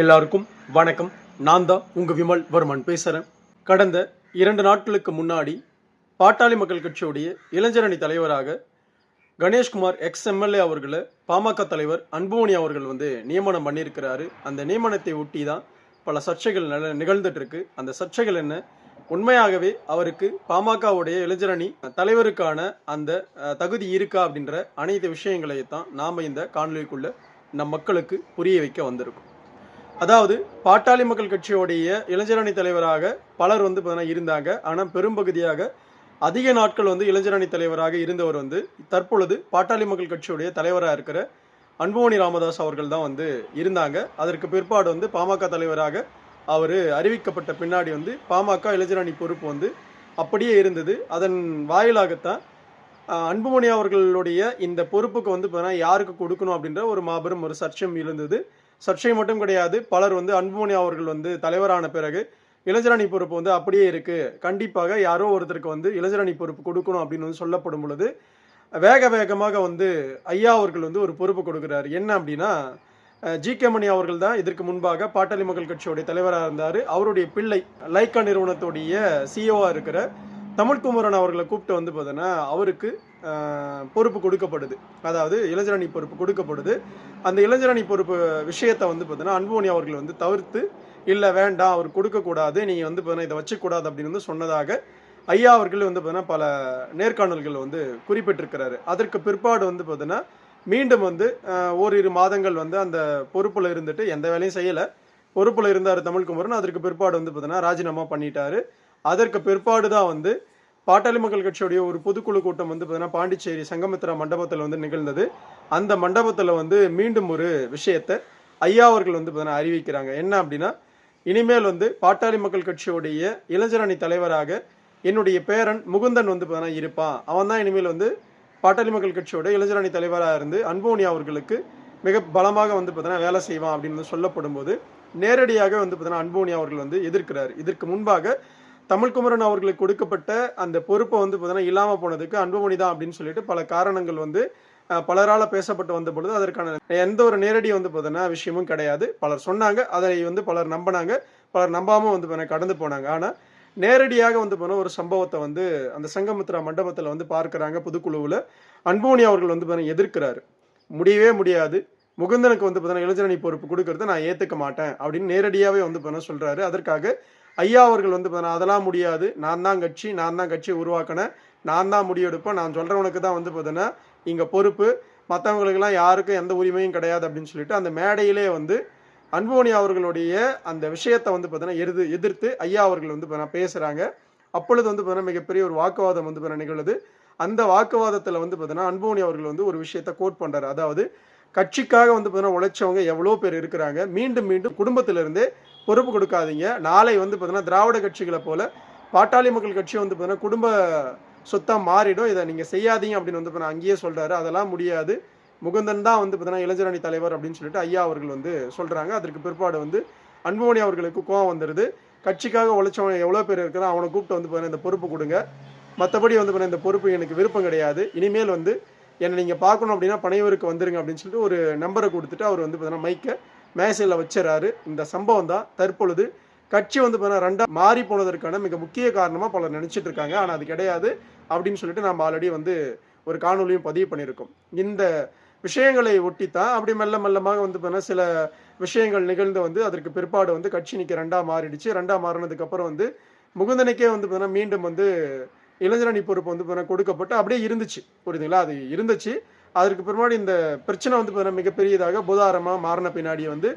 எல்லாருக்கும் வணக்கம். நான் தான் உங்க விமல் வர்மன் பேசுறேன். கடந்த இரண்டு நாட்களுக்கு முன்னாடி பாட்டாளி மக்கள் கட்சியுடைய இளைஞரணி தலைவராக கணேஷ்குமார் எக்ஸ் எம்எல்ஏ அவர்களை பாமக தலைவர் அன்புமணி அவர்கள் வந்து நியமனம் பண்ணியிருக்கிறாரு. அந்த நியமனத்தை ஒட்டி தான் பல சர்ச்சைகள் நில நிகழ்ந்துட்டு இருக்கு அந்த சர்ச்சைகள் என்ன? உண்மையாகவே அவருக்கு பாமகவுடைய இளைஞரணி தலைவருக்கான அந்த தகுதி இருக்கா அப்படின்ற அனைத்து விஷயங்களையும் தான் நாம் இந்த காணொலிக்குள்ள நம் மக்களுக்கு புரிய வைக்க வந்திருக்கோம். அதாவது பாட்டாளி மக்கள் கட்சியோடைய இளைஞரணி தலைவராக பலர் வந்து பார்த்தீங்கன்னா இருந்தாங்க. ஆனால் பெரும்பகுதியாக அதிக நாட்கள் வந்து இளைஞரணி தலைவராக இருந்தவர் வந்து தற்பொழுது பாட்டாளி மக்கள் கட்சியுடைய தலைவராக இருக்கிற அன்புமணி ராமதாஸ் அவர்கள் தான் வந்து இருந்தாங்க. அதற்கு பிற்பாடு வந்து பாமக தலைவராக அவர் அறிவிக்கப்பட்ட பின்னாடி வந்து பாமக இளைஞரணி பொறுப்பு வந்து அப்படியே இருந்தது. அதன் வாயிலாகத்தான் அன்புமணி அவர்களுடைய இந்த பொறுப்புக்கு வந்து பார்த்தீங்கன்னா யாருக்கு கொடுக்கணும் அப்படின்ற ஒரு மாபெரும் ஒரு சர்ச்சையும் இருந்தது. சர்ச்சை மட்டும் கிடையாது. பலர் வந்து அன்புமணி அவர்கள் வந்து தலைவரான பிறகு இளைஞரணி பொறுப்பு வந்து அப்படியே இருக்கு. கண்டிப்பாக யாரோ ஒருத்தருக்கு வந்து இளைஞரணி பொறுப்பு கொடுக்கணும் அப்படின்னு வந்து சொல்லப்படும் பொழுது வேக வேகமாக வந்து ஐயா அவர்கள் வந்து ஒரு பொறுப்பு கொடுக்குறாரு. என்ன அப்படின்னா ஜி கே மணி அவர்கள் தான் இதற்கு முன்பாக பாட்டாளி மக்கள் கட்சியோடைய தலைவராக இருந்தார். அவருடைய பிள்ளை லைக்கா நிறுவனத்துடைய சிஓவாக இருக்கிற தமிழ்குமரன் அவர்களை கூப்பிட்டு வந்து பார்த்தோன்னா அவருக்கு பொறுப்பு கொடுக்கப்படுது. அதாவது இளைஞரணி பொறுப்பு கொடுக்கப்படுது. அந்த இளைஞரணி பொறுப்பு விஷயத்தை வந்து பார்த்தீங்கன்னா அன்போனி அவர்கள் வந்து தவிர்த்து இல்லை வேண்டாம் அவர் கொடுக்கக்கூடாது. நீங்கள் வந்து பார்த்தீங்கன்னா இதை வச்சுக்கூடாது அப்படின்னு வந்து சொன்னதாக ஐயா அவர்கள் வந்து பார்த்தீங்கன்னா பல நேர்காணல்கள் வந்து குறிப்பிட்டிருக்கிறாரு. அதற்கு பிற்பாடு வந்து பார்த்தீங்கன்னா மீண்டும் வந்து ஓரிரு மாதங்கள் வந்து அந்த பொறுப்பில் இருந்துட்டு எந்த வேலையும் செய்யலை. பொறுப்பில் இருந்தார் தமிழ்குமரன் அதற்கு பிற்பாடு வந்து பார்த்தீங்கன்னா ராஜினாமா பண்ணிட்டாரு. அதற்கு பிற்பாடு தான் வந்து பாட்டாளி மக்கள் கட்சியுடைய ஒரு பொதுக்குழு கூட்டம் வந்து பார்த்தீங்கன்னா பாண்டிச்சேரி சங்கமித்ரா மண்டபத்தில் வந்து நிகழ்ந்தது. அந்த மண்டபத்தில் வந்து மீண்டும் ஒரு விஷயத்தை ஐயா அவர்கள் வந்து பார்த்தீங்கன்னா அறிவிக்கிறாங்க. என்ன அப்படின்னா இனிமேல் வந்து பாட்டாளி மக்கள் கட்சியுடைய இளைஞரணி தலைவராக என்னுடைய பேரன் முகுந்தன் வந்து பார்த்தீங்கன்னா இருப்பான். அவன் தான் இனிமேல் வந்து பாட்டாளி மக்கள் கட்சியோட இளைஞரணி தலைவராக இருந்து அன்போனியா அவர்களுக்கு மிக பலமாக வந்து பார்த்தீங்கன்னா வேலை செய்வான் அப்படின்னு வந்து சொல்லப்படும் போது நேரடியாக வந்து பார்த்தீங்கன்னா அன்போனியா அவர்கள் வந்து எதிர்க்கிறார். இதற்கு முன்பாக தமிழ்குமரன் அவர்களுக்கு கொடுக்கப்பட்ட அந்த பொறுப்பை வந்து பார்த்தீங்கன்னா இல்லாமல் போனதுக்கு அன்புமணி தான் அப்படின்னு சொல்லிட்டு பல காரணங்கள் வந்து பலரால் பேசப்பட்டு வந்த பொழுது அதற்கான எந்த ஒரு நேரடி வந்து பார்த்தீங்கன்னா விஷயமும் கிடையாது. பலர் சொன்னாங்க அதை வந்து பலர் நம்பினாங்க பலர் நம்பாமல் வந்து பார்த்தீங்கன்னா கடந்து போனாங்க. ஆனால் நேரடியாக வந்து போன ஒரு சம்பவத்தை வந்து அந்த சங்கமித்ரா மண்டபத்தில் வந்து பார்க்குறாங்க புதுக்குழுவில். அன்புமணி அவர்கள் வந்து பார்த்தீங்கன்னா எதிர்க்கிறாரு. முடியவே முடியாது. முகுந்தனுக்கு வந்து பார்த்தீங்கன்னா இளைஞரணி பொறுப்பு கொடுக்கறத நான் ஏற்றுக்க மாட்டேன் அப்படின்னு நேரடியாகவே வந்து பார்த்தீங்கன்னா சொல்கிறாரு அதற்காக ஐயா அவர்கள் வந்து அதெல்லாம் முடியாது. நான் தான் கட்சி நான் தான் கட்சியை உருவாக்கினேன். நான் தான் முடிவெடுப்பேன். நான் சொல்கிறவனுக்கு தான் வந்து பார்த்தீங்கன்னா இங்கே பொறுப்பு. மற்றவங்களுக்கெல்லாம் யாருக்கும் எந்த உரிமையும் கிடையாது அப்படின்னு சொல்லிட்டு அந்த மேடையிலே வந்து அன்புமணி அவர்களுடைய அந்த விஷயத்தை வந்து பார்த்தீங்கன்னா எதிர் எதிர்த்து ஐயா அவர்கள் வந்து பார்த்தீங்கன்னா பேசுகிறாங்க அப்பொழுது வந்து பார்த்தீங்கன்னா மிகப்பெரிய ஒரு வாக்குவாதம் வந்து பார்த்தீங்கன்னா நிகழுது அந்த வாக்குவாதத்தில் வந்து பார்த்தீங்கன்னா அன்புமணி அவர்கள் வந்து ஒரு விஷயத்தை கோட் பண்ணுறாரு அதாவது கட்சிக்காக வந்து பார்த்தீங்கன்னா உழைச்சவங்க எவ்வளோ பேர் இருக்கிறாங்க. மீண்டும் மீண்டும் குடும்பத்திலிருந்தே பொறுப்பு கொடுக்காதீங்க. நாளை வந்து பார்த்தீங்கன்னா திராவிட கட்சிகளை போல பாட்டாளி மக்கள் கட்சி வந்து பார்த்தீங்கன்னா குடும்ப சொத்தாக மாறிடும். இதை நீங்கள் செய்யாதீங்க அப்படின்னு வந்து பார்த்தீங்கன்னா அங்கேயே சொல்கிறாரு அதெல்லாம் முடியாது. முகுந்தன் தான் வந்து பார்த்தீங்கன்னா இளைஞரணி தலைவர் அப்படின்னு சொல்லிட்டு ஐயா அவர்கள் வந்து சொல்கிறாங்க அதற்கு பிற்பாடு வந்து அன்புமணி அவர்களுக்கு கோவம் வந்துடுது கட்சிக்காக உழைச்சவன் எவ்வளோ பேர் இருக்கிறான் அவனை கூப்பிட்டு வந்து பார்த்தீங்கன்னா இந்த பொறுப்பு கொடுங்க. மற்றபடி வந்து பார்த்தீங்கன்னா இந்த பொறுப்பு எனக்கு விருப்பம் கிடையாது. இனிமேல் வந்து என்னை நீங்கள் பார்க்கணும் அப்படின்னா பனையூருக்கு வந்துருங்க அப்படின்னு சொல்லிட்டு ஒரு நம்பரை கொடுத்துட்டு அவர் வந்து பார்த்தீங்கன்னா மைக்கை மேசையில் வச்சிடறாரு. இந்த சம்பவம் தான் தற்பொழுது கட்சி வந்து பார்த்தீங்கன்னா ரெண்டா மாறி போனதற்கான மிக முக்கிய காரணமாக பலர் நினச்சிட்டு இருக்காங்க. ஆனால் அது கிடையாது அப்படின்னு சொல்லிட்டு நம்ம ஆல்ரெடி வந்து ஒரு காணொலியும் பதிவு பண்ணியிருக்கோம். இந்த விஷயங்களை ஒட்டித்தான் அப்படி மெல்ல மெல்லமாக வந்து பார்த்தீங்கன்னா சில விஷயங்கள் நிகழ்ந்து வந்து அதற்கு பிற்பாடு வந்து கட்சி இன்னைக்கு ரெண்டாக மாறிடுச்சு. ரெண்டாக மாறினதுக்கப்புறம் வந்து முகுந்தனுக்கே வந்து பார்த்தீங்கன்னா மீண்டும் வந்து இளைஞரணி பொறுப்பு வந்து பார்த்தீங்கன்னா கொடுக்கப்பட்டு அப்படியே இருந்துச்சு. புரியுதுங்களா? அது இருந்துச்சு. அதற்கு பிற்பாடு இந்த பிரச்சனை வந்து பார்த்தீங்கன்னா மிகப்பெரியதாக புதாரமாக மாறின பின்னாடி வந்து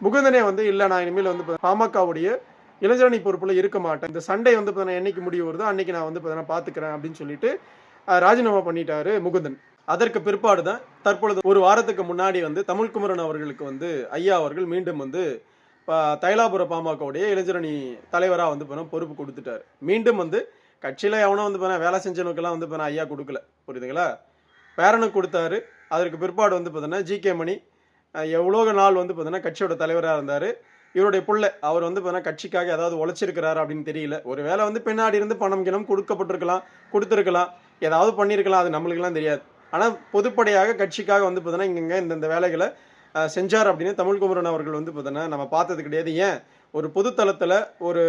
முகுந்தனே வந்து இல்லை நான் இனிமேல் வந்து பாமகவுடைய இளைஞரணி பொறுப்பில் இருக்க மாட்டேன். இந்த சண்டை வந்து பார்த்தீங்கன்னா என்னைக்கு முடிவு வருதோ அன்னைக்கு நான் வந்து பார்த்தீங்கன்னா பார்த்துக்கிறேன் அப்படின்னு சொல்லிட்டு ராஜினாமா பண்ணிட்டாரு முகுந்தன். அதற்கு பிற்பாடு தான் தற்பொழுது ஒரு வாரத்துக்கு முன்னாடி வந்து தமிழ்குமரன் அவர்களுக்கு வந்து ஐயா அவர்கள் மீண்டும் வந்து தைலாபுர பாமகவுடைய இளைஞரணி தலைவராக வந்து பார்த்தா பொறுப்பு கொடுத்துட்டார். மீண்டும் வந்து கட்சியில் எவனோ வந்து பார்த்தா வேலை செஞ்சவனுக்கெல்லாம் வந்து பார்த்தா ஐயா கொடுக்கல. புரியுதுங்களா? பேரனுக்கு கொடுத்தாரு. அதற்கு பிற்பாடு வந்து பார்த்தீங்கன்னா ஜி கே மணி எவ்வளோ நாள் வந்து பார்த்தீங்கன்னா கட்சியோட தலைவராக இருந்தார். இவருடைய பிள்ளை அவர் வந்து பார்த்தீங்கன்னா கட்சிக்காக ஏதாவது உழைச்சிருக்கிறாரு அப்படின்னு தெரியல. ஒரு வேளை வந்து பின்னாடி இருந்து பணம் கிணம் கொடுக்கப்பட்டிருக்கலாம் கொடுத்துருக்கலாம். ஏதாவது பண்ணியிருக்கலாம் அது நம்மளுக்கெல்லாம் தெரியாது. ஆனால் பொதுப்படையாக கட்சிக்காக வந்து பார்த்தீங்கன்னா இங்கங்க இந்தந்த வேலைகளை செஞ்சார் அப்படின்னு தமிழ்குமரன் அவர்கள் வந்து பார்த்தீங்கன்னா நம்ம பார்த்தது கிடையாது. ஏன்? ஒரு பொதுத்தளத்தில் ஒரு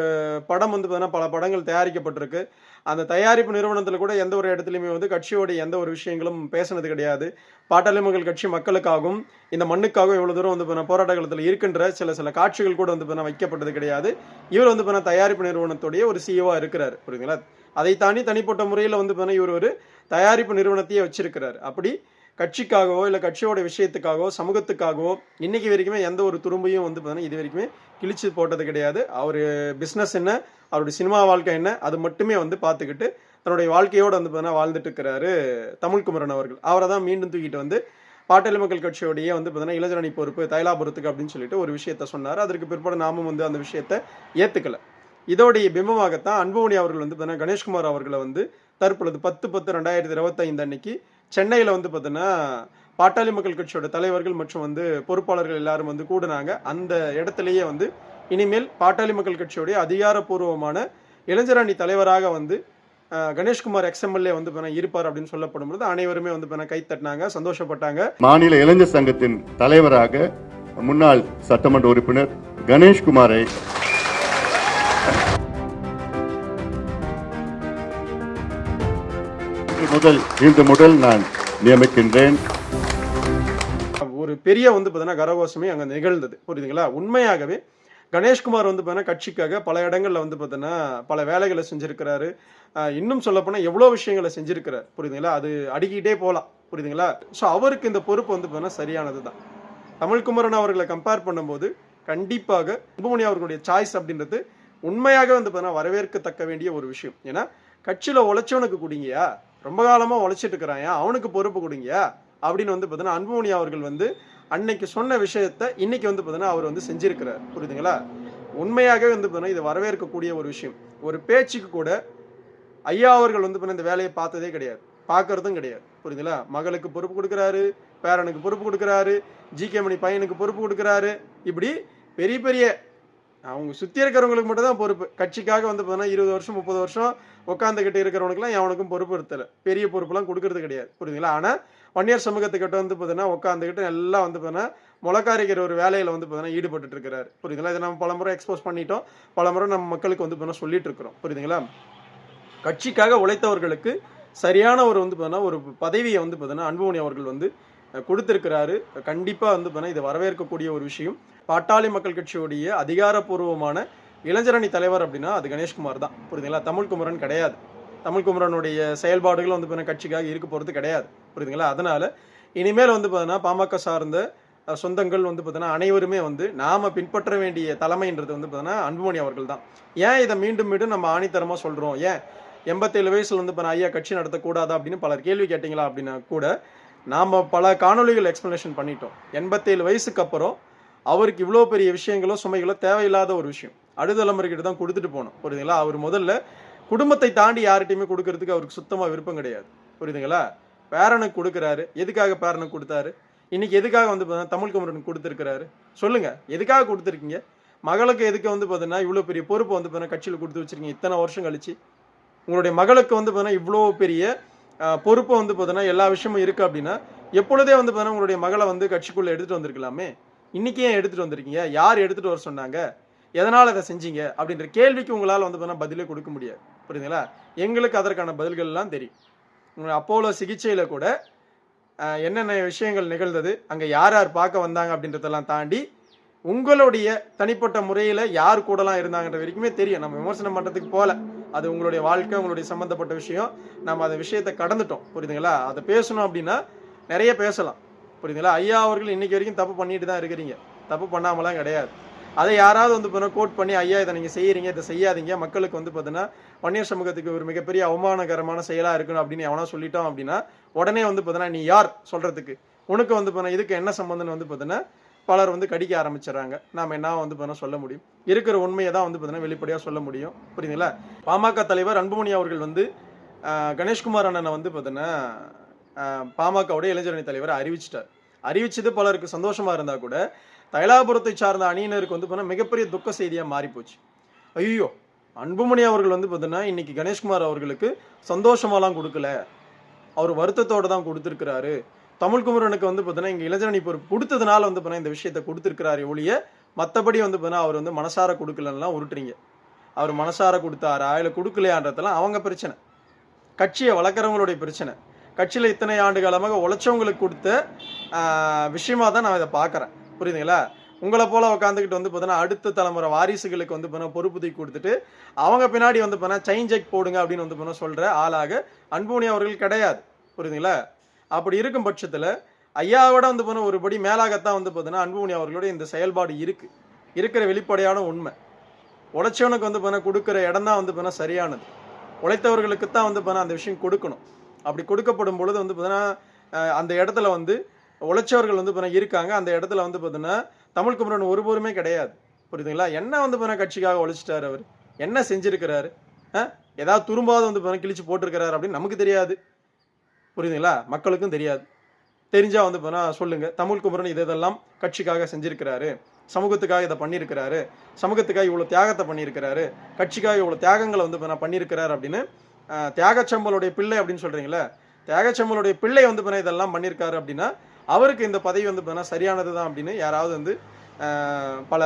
படம் வந்து பார்த்தீங்கன்னா பல படங்கள் தயாரிக்கப்பட்டிருக்கு. அந்த தயாரிப்பு நிறுவனத்தில் கூட எந்த ஒரு இடத்துலையுமே வந்து கட்சியோடைய எந்த ஒரு விஷயங்களும் பேசுனது கிடையாது. பாட்டாளி மக்கள் கட்சி மக்களுக்காகவும் இந்த மண்ணுக்காகவும் இவ்வளோ தூரம் வந்து பார்த்தீங்கன்னா போராட்ட காலத்தில் இருக்கின்ற சில சில காட்சிகள் கூட வந்து பார்த்தீங்கன்னா வைக்கப்பட்டது கிடையாது. இவர் வந்து பார்த்தீங்கன்னா தயாரிப்பு நிறுவனத்துடைய ஒரு சிஓவாக இருக்கிறார். புரியுதுங்களா? அதை தாண்டி தனிப்பட்ட முறையில் வந்து பார்த்தீங்கன்னா இவர் ஒரு தயாரிப்பு நிறுவனத்தையே வச்சிருக்கிறார். அப்படி கட்சிக்காகவோ இல்லை கட்சியோட விஷயத்துக்காகவோ சமூகத்துக்காகவோ இன்னைக்கு வரைக்குமே எந்த ஒரு துரும்பையும் வந்து பார்த்தீங்கன்னா இது வரைக்குமே கிழிச்சு போட்டது கிடையாது. அவர் பிஸ்னஸ் என்ன அவருடைய சினிமா வாழ்க்கை என்ன அது மட்டுமே வந்து பார்த்துக்கிட்டு தன்னுடைய வாழ்க்கையோடு வந்து பார்த்தீங்கன்னா வாழ்ந்துட்டு இருக்கிறாரு தமிழ்குமரன் அவர்கள். அவரை தான் மீண்டும் தூக்கிட்டு வந்து பாட்டாளி மக்கள் கட்சியோடைய வந்து பார்த்தீங்கன்னா இளைஞரணி பொறுப்பு தைலாபுரத்துக்கு அப்படின்னு சொல்லிட்டு ஒரு விஷயத்த சொன்னார். அதற்கு பிற்பாடு நாமும் வந்து அந்த விஷயத்த ஏற்றுக்கல இதோடைய பிம்பமாகத்தான் அன்புமணி அவர்கள் வந்து பார்த்தீங்கன்னா கணேஷ்குமார் அவர்களை வந்து தற்பொழுது பத்து பத்து ரெண்டாயிரத்தி இருபத்தைந்து அன்னைக்கு சென்னையில் வந்து பார்த்தீங்கன்னா பாட்டாளி மக்கள் கட்சியோட தலைவர்கள் மற்றும் வந்து பொறுப்பாளர்கள் எல்லாரும் வந்து கூடினாங்க. அந்த இடத்துலயே வந்து இனிமேல் பாட்டாளி மக்கள் கட்சியோடைய அதிகாரப்பூர்வமான இளைஞரணி தலைவராக வந்து கணேஷ்குமார் எக்ஸ்எம்எல்ஏ வந்து பார்த்தீங்கன்னா இருப்பார் அப்படின்னு சொல்லப்படும் பொழுது அனைவருமே வந்து பார்த்தீங்கன்னா கை தட்டினாங்க சந்தோஷப்பட்டாங்க. மாநில இளைஞர் சங்கத்தின் தலைவராக முன்னாள் சட்டமன்ற உறுப்பினர் கணேஷ்குமாரை முதல் இன்று முதல் நான் நியமிக்கின்றேன். பெரிய வந்து பார்த்தீங்கன்னா கரகோஷமே அங்கே நிகழ்ந்தது. புரியுதுங்களா? உண்மையாகவே கணேஷ்குமார் வந்து பார்த்தீங்கன்னா கட்சிக்காக பல இடங்களில் வந்து பார்த்தீங்கன்னா பல வேலைகளை செஞ்சுருக்கிறாரு. இன்னும் சொல்லப்போனால் எவ்வளோ விஷயங்களை செஞ்சுருக்கிறார். புரியுதுங்களா? அது அடுக்கிட்டே போகலாம் புரியுதுங்களா? ஸோ அவருக்கு இந்த பொறுப்பு வந்து பார்த்தீங்கன்னா சரியானது தான். தமிழ்குமரன் அவர்களை கம்பேர் பண்ணும்போது கண்டிப்பாக அன்புமணி அவர்களுடைய சாய்ஸ் அப்படின்றது உண்மையாக வந்து பார்த்தீங்கன்னா வரவேற்கத்தக்க வேண்டிய ஒரு விஷயம். ஏன்னா கட்சியில் உழைச்சவனுக்கு கொடுங்கயா ரொம்ப காலமாக உழைச்சிட்டு இருக்கிறாயா அவனுக்கு பொறுப்பு கொடுங்கயா அப்படின்னு வந்து பார்த்தீங்கன்னா அன்புமணி அவர்கள் வந்து அன்னைக்கு சொன்ன விஷயத்த இன்னைக்கு வந்து பார்த்தீங்கன்னா அவர் வந்து செஞ்சிருக்கிறார். புரியுதுங்களா? உண்மையாகவே வந்து பார்த்தீங்கன்னா இது வரவேற்கக்கூடிய ஒரு விஷயம். ஒரு பேச்சுக்கு கூட ஐயா அவர்கள் வந்து பார்த்தீங்கன்னா இந்த வேலையை பார்த்ததே கிடையாது. பார்க்கறதும் கிடையாது. புரியுதுங்களா? மகளுக்கு பொறுப்பு கொடுக்குறாரு பேரனுக்கு பொறுப்பு கொடுக்குறாரு ஜிகே மணி பையனுக்கு பொறுப்பு கொடுக்குறாரு. இப்படி பெரிய பெரிய அவங்க சுற்றி இருக்கிறவங்களுக்கு மட்டும் தான் பொறுப்பு. கட்சிக்காக வந்து பார்த்தீங்கன்னா இருபது வருஷம் முப்பது வருஷம் உட்காந்துக்கிட்டு இருக்கிறவனுக்குலாம் எவனுக்கும் பொறுப்பு இருத்தல. பெரிய பொறுப்புலாம் கொடுக்கறது கிடையாது. புரியுதுங்களா? ஆனால் வன்னியர் சமூகத்துக்கிட்ட வந்து பார்த்தீங்கன்னா உட்காந்துக்கிட்டு எல்லாம் வந்து பார்த்தீங்கன்னா முளக்காரிக்கிற ஒரு வேலையில் வந்து பார்த்தீங்கன்னா ஈடுபட்டு இருக்கிறாரு. புரியுதுங்களா? இதை நம்ம பலமுறை எக்ஸ்போஸ் பண்ணிட்டோம். பலமுறை நம்ம மக்களுக்கு வந்து பார்த்தீங்கன்னா சொல்லிட்டு இருக்கிறோம். புரியுதுங்களா? கட்சிக்காக உழைத்தவர்களுக்கு சரியான ஒரு வந்து பார்த்தீங்கன்னா ஒரு பதவியை வந்து பார்த்தீங்கன்னா அன்புமணி அவர்கள் வந்து கொடுத்திருக்கிறாரு. கண்டிப்பாக வந்து பார்த்தீங்கன்னா இது வரவேற்கக்கூடிய ஒரு விஷயம். பாட்டாளி மக்கள் கட்சியுடைய அதிகாரப்பூர்வமான இளைஞரணி தலைவர் அப்படின்னா அது கணேஷ்குமார் தான். புரியுதுங்களா? தமிழ்குமரன் கிடையாது. தமிழ்குமரனுடைய செயல்பாடுகள் வந்து பார்த்தீங்கன்னா கட்சிக்காக இருக்க போகிறது கிடையாது. புரியுதுங்களா? அதனால் இனிமேல் வந்து பார்த்தீங்கன்னா பாமக சார்ந்த சொந்தங்கள் வந்து பார்த்தீங்கன்னா அனைவருமே வந்து நாம் பின்பற்ற வேண்டிய தலைமைன்றது வந்து பார்த்தீங்கன்னா அன்புமணி அவர்கள் தான். ஏன் இதை மீண்டும் மீண்டும் நம்ம ஆணித்தரமாக சொல்கிறோம் ஏன் எண்பத்தேழு வயசில் வந்து இப்போ ஐயா கட்சி நடத்தக்கூடாதா அப்படின்னு பலர் கேள்வி கேட்டிங்களா அப்படின்னா கூட நாம் பல காணொளிகள் எக்ஸ்ப்ளனேஷன் பண்ணிட்டோம். எண்பத்தேழு வயசுக்கு அப்புறம் அவருக்கு இவ்வளோ பெரிய விஷயங்களோ சுமைகளோ தேவையில்லாத ஒரு விஷயம். அடுத்தலைமுறைகிட்ட தான் கொடுத்துட்டு போனோம். புரியுதுங்களா? அவர் முதல்ல குடும்பத்தை தாண்டி யார்கிட்டையுமே கொடுக்கறதுக்கு அவருக்கு சுத்தமாக விருப்பம் கிடையாது. புரியுதுங்களா? பேரனுக்கு கொடுக்குறாரு. எதுக்காக பேரனுக்கு கொடுத்தாரு? இன்னைக்கு எதுக்காக வந்து பார்த்தீங்கன்னா தமிழ் குமரனுக்கு கொடுத்துருக்கிறாரு? சொல்லுங்க. எதுக்காக கொடுத்துருக்கீங்க? மகளுக்கு எதுக்கு வந்து பார்த்தீங்கன்னா இவ்வளோ பெரிய பொறுப்பு வந்து பார்த்தீங்கன்னா கட்சியில் கொடுத்து வச்சிருக்கீங்க. இத்தனை வருஷம் கழிச்சு. உங்களுடைய மகளுக்கு வந்து பார்த்தீங்கன்னா இவ்வளோ பெரிய பொறுப்பு வந்து பார்த்தீங்கன்னா எல்லா விஷயமும் இருக்குது அப்படின்னா எப்பொழுதே வந்து பார்த்தீங்கன்னா உங்களுடைய மகளை வந்து கட்சிக்குள்ளே எடுத்துகிட்டு வந்திருக்கலாமே? இன்றைக்கி ஏன் எடுத்துகிட்டு வந்திருக்கீங்க? யார் எடுத்துகிட்டு வர சொன்னாங்க? எதனால் அதை செஞ்சீங்க? அப்படின்ற கேள்விக்கு உங்களால் வந்து பார்த்தீங்கன்னா பதிலே கொடுக்க முடியாது. புரியுதுங்களா? எங்களுக்கு அதற்கான பதில்கள்லாம் தெரியும். அப்போலோ சிகிச்சையில் கூட என்னென்ன விஷயங்கள் நிகழ்ந்தது அங்கே யார் யார் பார்க்க வந்தாங்க அப்படின்றதெல்லாம் தாண்டி உங்களுடைய தனிப்பட்ட முறையில் யார் கூடலாம் இருந்தாங்கன்ற வரைக்குமே தெரியும். நம்ம விமர்சனம் பண்ணுறதுக்கு போகல அது உங்களுடைய வாழ்க்கை உங்களுடைய சம்மந்தப்பட்ட விஷயம். நம்ம அந்த விஷயத்தை கடந்துட்டோம். புரியுதுங்களா? அதை பேசணும் அப்படின்னா நிறைய பேசலாம். புரியுதுங்களா? ஐயா அவர்கள் இன்னைக்கு வரைக்கும் தப்பு பண்ணிட்டு தான் இருக்கிறீங்க. தப்பு பண்ணாமலாம் கிடையாது. அதை யாராவது வந்து பார்த்தீங்கன்னா கோட் பண்ணி ஐயா இதை நீங்கள் செய்கிறீங்க இதை செய்யாதீங்க. மக்களுக்கு வந்து பார்த்தீங்கன்னா வன்னியர் சமூகத்துக்கு ஒரு மிகப்பெரிய அவமானகரமான செயலாக இருக்கணும் அப்படின்னு எவனா சொல்லிட்டோம் அப்படின்னா உடனே வந்து பார்த்தீங்கன்னா நீ யார்? சொல்கிறதுக்கு உனக்கு வந்து பார்த்தீங்கன்னா இதுக்கு என்ன சம்மந்தம்னு வந்து பார்த்தீங்கன்னா பலர் வந்து கடிக்க ஆரம்பிச்சிடறாங்க. நாம என்ன வந்து பார்த்தீங்கன்னா சொல்ல முடியும்? இருக்கிற உண்மையை தான் வந்து பார்த்தீங்கன்னா வெளிப்படையாக சொல்ல முடியும். புரியுதுங்களா? பாமக தலைவர் அன்புமணி அவர்கள் வந்து கணேஷ்குமார் அண்ணனை வந்து பார்த்தீங்கன்னா பாமகவுடைய இளைஞரணி தலைவரை அறிவிச்சிட்டார். அறிவிச்சது பலருக்கு சந்தோஷமாக இருந்தால் கூட தைலாபுரத்தை சார்ந்த அணியினருக்கு வந்து பார்த்தீங்கன்னா மிகப்பெரிய துக்க செய்தியாக மாறிப்போச்சு. ஐயோ! அன்புமணி அவர்கள் வந்து பார்த்தீங்கன்னா இன்னைக்கு கணேஷ்குமார் அவர்களுக்கு சந்தோஷமாலாம் கொடுக்கல. அவர் வருத்தத்தோடு தான் கொடுத்துருக்கிறாரு. தமிழ் குமரனுக்கு வந்து பார்த்தீங்கன்னா இங்கே இளைஞரணி பொறுப்பு கொடுத்ததுனால வந்து பார்த்தீங்கன்னா இந்த விஷயத்தை கொடுத்துருக்கிறாரு ஒழிய மற்றபடி வந்து பார்த்தீங்கன்னா அவர் வந்து மனசார கொடுக்கலன்னா உருட்டுறீங்க. அவர் மனசார கொடுத்தாரா? இல்லை கொடுக்கலையான்றதெல்லாம் அவங்க பிரச்சனை. கட்சியை வளர்க்குறவங்களுடைய பிரச்சனை. கட்சியில் இத்தனை ஆண்டு காலமாக உழைச்சவங்களுக்கு கொடுத்த விஷயமாக தான் நான் இதை பார்க்குறேன். புரியுதுங்களா? உங்களை போல உட்காந்துக்கிட்டு வந்து பார்த்தீங்கன்னா அடுத்த தலைமுறை வாரிசுகளுக்கு வந்து பார்த்தீங்கன்னா பொறுப்பு தூக்கி கொடுத்துட்டு அவங்க பின்னாடி வந்து பார்த்தீங்கன்னா செயின் செக் போடுங்க அப்படின்னு வந்து பார்த்தீங்கன்னா சொல்கிற ஆளாக அன்புமணி அவர்கள் கிடையாது. புரியுதுங்களா? அப்படி இருக்கும் பட்சத்தில் ஐயாவோட வந்து பார்த்தீங்கன்னா ஒரு படி மேலாகத்தான் வந்து பார்த்தீங்கன்னா அன்புமணி அவர்களுடைய இந்த செயல்பாடு இருக்குது இருக்கிற வெளிப்படையான உண்மை. உழைச்சவனுக்கு வந்து பார்த்தீங்கன்னா கொடுக்குற இடம் தான் வந்து பார்த்தீங்கன்னா சரியானது. உழைத்தவர்களுக்கு தான் வந்து பார்த்தீங்கன்னா அந்த விஷயம் கொடுக்கணும். அப்படி கொடுக்கப்படும் பொழுது வந்து பார்த்தீங்கன்னா அந்த இடத்துல வந்து உழைச்சவர்கள் வந்து பார்த்தீங்கன்னா இருக்காங்க. அந்த இடத்துல வந்து பார்த்தீங்கன்னா தமிழ் குமரன் ஒருபோருமே கிடையாது. புரியுதுங்களா? என்ன வந்து பார்த்தீங்கன்னா கட்சிக்காக உழைச்சிட்டாரு அவர்? என்ன செஞ்சுருக்கிறாரு? அஹ், ஏதாவது துரும்பாவது வந்து பார்த்தீங்கன்னா கிழிச்சு போட்டிருக்கிறாரு அப்படின்னு நமக்கு தெரியாது. புரியுதுங்களா? மக்களுக்கும் தெரியாது. தெரிஞ்சால் வந்து போனால் சொல்லுங்கள் தமிழ் குமரன் இது இதெல்லாம் கட்சிக்காக செஞ்சுருக்கிறாரு. சமூகத்துக்காக இதை பண்ணியிருக்கிறாரு சமூகத்துக்காக இவ்வளோ தியாகத்தை பண்ணியிருக்கிறாரு கட்சிக்காக இவ்வளோ தியாகங்களை வந்து நான் பண்ணியிருக்கிறாரு அப்படின்னு தியாகச்சம்பலுடைய பிள்ளை அப்படின்னு சொல்கிறீங்களே தியாகச்சம்பளுடைய பிள்ளை வந்து பார்த்தீங்கன்னா இதெல்லாம் பண்ணியிருக்காரு அப்படின்னா அவருக்கு இந்த பதவி வந்து பார்த்தீங்கன்னா சரியானது தான் அப்படின்னு யாராவது வந்து பல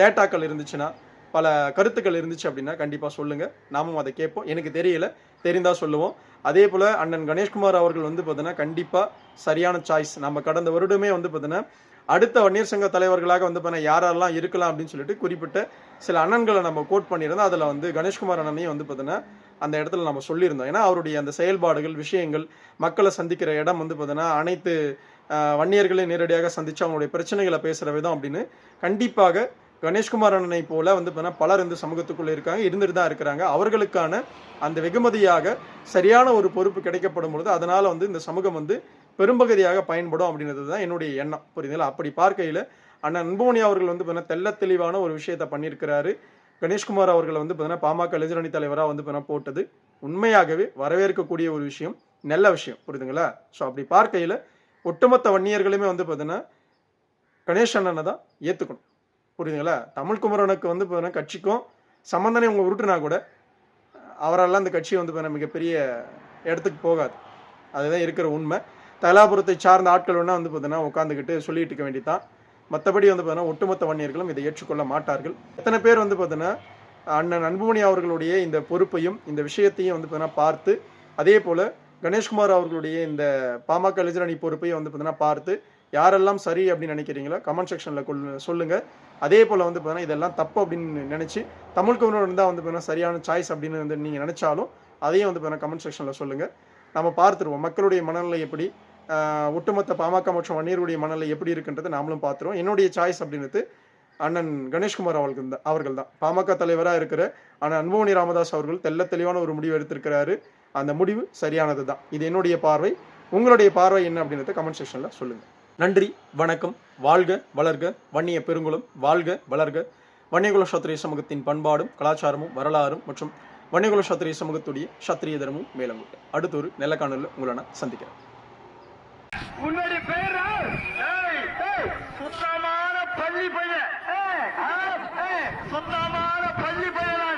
டேட்டாக்கள் இருந்துச்சுன்னா பல கருத்துக்கள் இருந்துச்சு அப்படின்னா கண்டிப்பாக சொல்லுங்கள் நாமும் அதை கேட்போம். எனக்கு தெரியல. தெரிந்தால் சொல்லுவோம். அதே போல் அண்ணன் கணேஷ்குமார் அவர்கள் வந்து பார்த்தீங்கன்னா கண்டிப்பாக சரியான சாய்ஸ் நம்ம கடந்த வருடமே வந்து பார்த்தீங்கன்னா அடுத்த வன்னியர் சங்க தலைவர்களாக வந்து பார்த்தீங்கன்னா யாரெல்லாம் இருக்கலாம் அப்படின்னு சொல்லிட்டு குறிப்பிட்ட சில அண்ணன்களை நம்ம கோட் பண்ணியிருந்தோம். அதில் வந்து கணேஷ்குமார் அண்ணனையும் வந்து பார்த்தீங்கன்னா அந்த இடத்துல நம்ம சொல்லியிருந்தோம். ஏன்னா அவருடைய அந்த செயல்பாடுகள் விஷயங்கள் மக்களை சந்திக்கிற இடம் வந்து பார்த்தீங்கன்னா அனைத்து வன்னியர்களையும் நேரடியாக சந்தித்து அவங்களுடைய பிரச்சனைகளை பேசுகிற விதம் அப்படின்னு கண்டிப்பாக கணேஷ்குமார் அண்ணனை போல வந்து பார்த்தீங்கன்னா பலர் இந்த சமூகத்துக்குள்ளே இருக்காங்க இருந்துட்டு தான் இருக்கிறாங்க. அவர்களுக்கான அந்த வெகுமதியாக சரியான ஒரு பொறுப்பு கிடைக்கப்படும் பொழுது அதனால் வந்து இந்த சமூகம் வந்து பெரும்பகுதியாக பயன்படும் அப்படின்றது தான் என்னுடைய எண்ணம். புரியுதுங்களா? அப்படி பார்க்கையில் அண்ணன் அன்புமணி அவர்கள் வந்து பார்த்தீங்கன்னா தெல்ல தெளிவான ஒரு விஷயத்தை பண்ணியிருக்கிறாரு. கணேஷ்குமார் அவர்கள் வந்து பார்த்தீங்கன்னா பாமக இளைஞரணி தலைவராக வந்து பார்த்தீங்கன்னா போட்டது உண்மையாகவே வரவேற்கக்கூடிய ஒரு விஷயம் நல்ல விஷயம். புரியுதுங்களா? ஸோ அப்படி பார்க்கையில் ஒட்டுமொத்த வன்னியர்களுமே வந்து பார்த்தீங்கன்னா கணேஷ் அண்ணனை தான் ஏற்றுக்கணும் புரியுதுங்களா? தமிழ் குமரனுக்கு வந்து பார்த்தீங்கன்னா கட்சிக்கும் சம்மந்தனே உங்க உருட்டுனா கூட அவரெல்லாம் இந்த கட்சி வந்து பார்த்தீங்கன்னா மிகப்பெரிய இடத்துக்கு போகாது. அதுதான் இருக்கிற உண்மை. தலாபுரத்தை சார்ந்த ஆட்கள் வேணால் வந்து பார்த்தீங்கன்னா உட்காந்துக்கிட்டு சொல்லிட்டு இருக்க வேண்டியதான் மற்றபடி வந்து பார்த்தீங்கன்னா ஒட்டுமொத்த வன்னியர்களும் இதை ஏற்றுக்கொள்ள மாட்டார்கள். எத்தனை பேர் வந்து பார்த்தீங்கன்னா அண்ணன் அன்புமணி அவர்களுடைய இந்த பொறுப்பையும் இந்த விஷயத்தையும் வந்து பார்த்தீங்கன்னா பார்த்து அதே போல் கணேஷ்குமார் அவர்களுடைய இந்த பாமக இளைஞரணி பொறுப்பையும் வந்து பார்த்தீங்கன்னா பார்த்து யாரெல்லாம் சரி அப்படின்னு நினைக்கிறீங்களோ கமெண்ட் செக்ஷனில் சொல்லுங்கள் அதே போல் வந்து பார்த்தீங்கன்னா இதெல்லாம் தப்பு அப்படின்னு நினச்சி தமிழ் கவர்னர் இருந்தால் வந்து பார்த்தீங்கன்னா சரியான சாய்ஸ் அப்படின்னு வந்து நீங்கள் நினச்சாலும் அதையும் வந்து பார்த்தீங்கன்னா கமெண்ட் செக்ஷனில் சொல்லுங்கள் நம்ம பார்த்துருவோம். மக்களுடைய மனநிலை எப்படி ஒட்டுமொத்த பாமக மற்றும் வன்னியருடைய மனநிலை எப்படி இருக்குன்றதை நாமளும் பார்த்துருவோம். என்னுடைய சாய்ஸ் அப்படின்றது அண்ணன் கணேஷ்குமார் அவர்கள் தான் அவர்கள் தான். பாமக தலைவராக இருக்கிற அண்ணன் அன்புமணி ராமதாஸ் அவர்கள் தெல்ல தெளிவான ஒரு முடிவு எடுத்திருக்கிறாரு. அந்த முடிவு சரியானது தான் இது என்னுடைய பார்வை. உங்களுடைய பார்வை என்ன அப்படின்றத கமெண்ட் செக்ஷனில் சொல்லுங்கள் நன்றி வணக்கம். வாழ்க வளர்க வன்னிய பெருங்குளம் வாழ்க வளர்க. வன்னியகுல சத்திரிய சமூகத்தின் பண்பாடும் கலாச்சாரமும் வரலாறும் மற்றும் வன்னியகுல சத்திரிய சமூகத்துடைய சத்திரிய தர்மமும் மேலங்குங்க அடுத்த ஒரு நிலக்காணலில் உங்களை நான் சந்திக்கிறேன். பள்ளி பையன்?